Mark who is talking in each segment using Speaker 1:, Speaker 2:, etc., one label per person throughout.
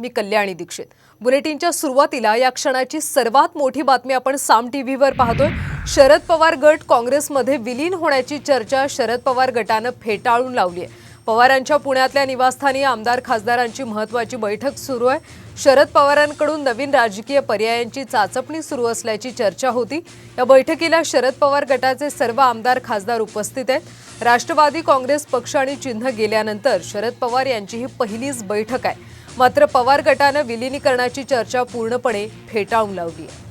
Speaker 1: मी कल्याणी दीक्षित. बुलेटिनच्या सुरुवातीला या क्षणाची सर्वात मोठी बातमी आपण साम टी व्हीवर पाहतोय. शरद पवार गट काँग्रेसमध्ये विलीन होण्याची चर्चा शरद पवार गटानं फेटाळून लावली आहे. पवारांच्या पुण्यातल्या निवासस्थानी आमदार खासदारांची महत्वाची बैठक सुरू आहे. शरद पवारांकडून नवीन राजकीय पर्यायांची चाचपणी सुरू असल्याची चर्चा होती. या बैठकीला शरद पवार गटाचे सर्व आमदार खासदार उपस्थित आहेत. राष्ट्रवादी काँग्रेस पक्ष आणि चिन्ह गेल्यानंतर शरद पवार यांची ही पहिलीच बैठक आहे. मात्र पवार गटानं विलिनीकरणाची चर्चा पूर्णपणे फेटाळून लावली आहे.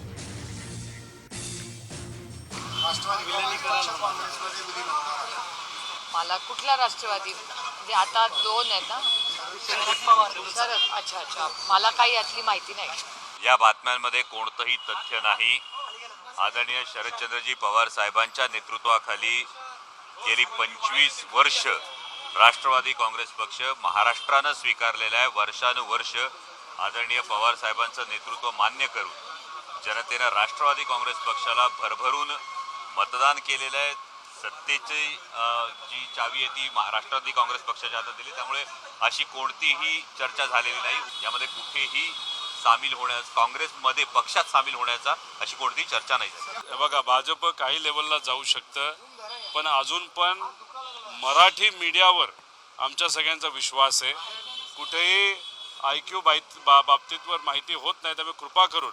Speaker 2: मला कुठला राष्ट्रवादी? म्हणजे आता दोन आहेत ना? शरद पवार. शरद अच्छा अच्छा. मला काही यातली माहिती नाही.
Speaker 3: या बातम्यांमध्ये कोणतंही तथ्य नाही. आदरणीय शरदचंद्रजी पवार साहेबांच्या नेतृत्वाखाली गेली पंचवीस वर्ष राष्ट्रवादी काँग्रेस पक्ष महाराष्ट्रानं स्वीकारलेला आहे वर्षानुवर्ष आदरणीय पवार साहेबांचं नेतृत्व मान्य करून. जनतेनं राष्ट्रवादी काँग्रेस पक्षाला भरभरून मतदान केलेलं आहे. सत्तेची जी चावी आहे ती महाराष्ट्रवादी काँग्रेस पक्षाच्या हातात दिली. त्यामुळे अशी कोणतीही चर्चा झालेली नाही. यामध्ये कुठेही सामील होण्यास काँग्रेसमध्ये पक्षात सामील होण्याचा अशी कोणतीही चर्चा नाही झाली.
Speaker 4: बघा भाजप काही लेवलला जाऊ शकतं पण अजून पण मराठी मीडियावर आमच्या सगळ्यांचा विश्वास आहे. कुठेही आय क्यू बा बाबतीतवर माहिती होत नाही त्यामुळे कृपा करून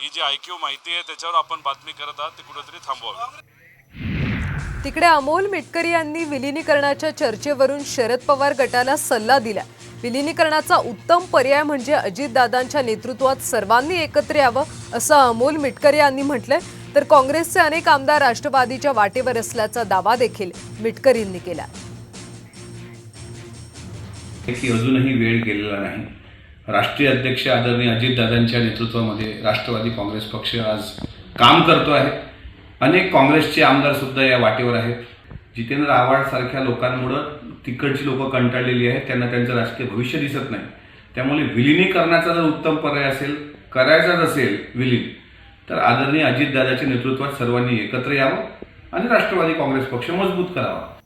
Speaker 4: ही जी आय क्यू माहिती आहे त्याच्यावर आपण बातमी करत आहात ती कुठेतरी थांबवावी.
Speaker 1: तिकडे अमोल मिटकरी यांनी विलिनीकरणाच्या चर्चेवरून शरद पवार गटाला सल्ला दिला. विलिनीकरणाचा उत्तम पर्याय म्हणजे अजितदादांच्या नेतृत्वात सर्वांनी एकत्र यावं असं अमोल मिटकरी यांनी म्हटलंय. तर काँग्रेसचे अनेक आमदार राष्ट्रवादीच्या वाटेवर असल्याचा दावा देखील मिटकरींनी केला.
Speaker 5: की अजूनही वेळ गेलेला नाही. राष्ट्रीय अध्यक्ष आदरणीय अजितदादांच्या नेतृत्वामध्ये राष्ट्रवादी काँग्रेस पक्ष आज काम करतो आहे. अनेक काँग्रेसचे आमदार सुद्धा या वाटेवर आहेत. जितेंद्र आव्हाड सारख्या लोकांमुळं तिकडची लोक कंटाळलेली आहेत. त्यांना त्यांचं राजकीय भविष्य दिसत नाही. त्यामुळे विलिनीकरणाचा जर उत्तम पर्याय असेल करायचाच असेल विलीन तर आदरणीय अजितदादाच्या नेतृत्वात सर्वांनी एकत्र यावं आणि राष्ट्रवादी काँग्रेस पक्ष मजबूत करावा.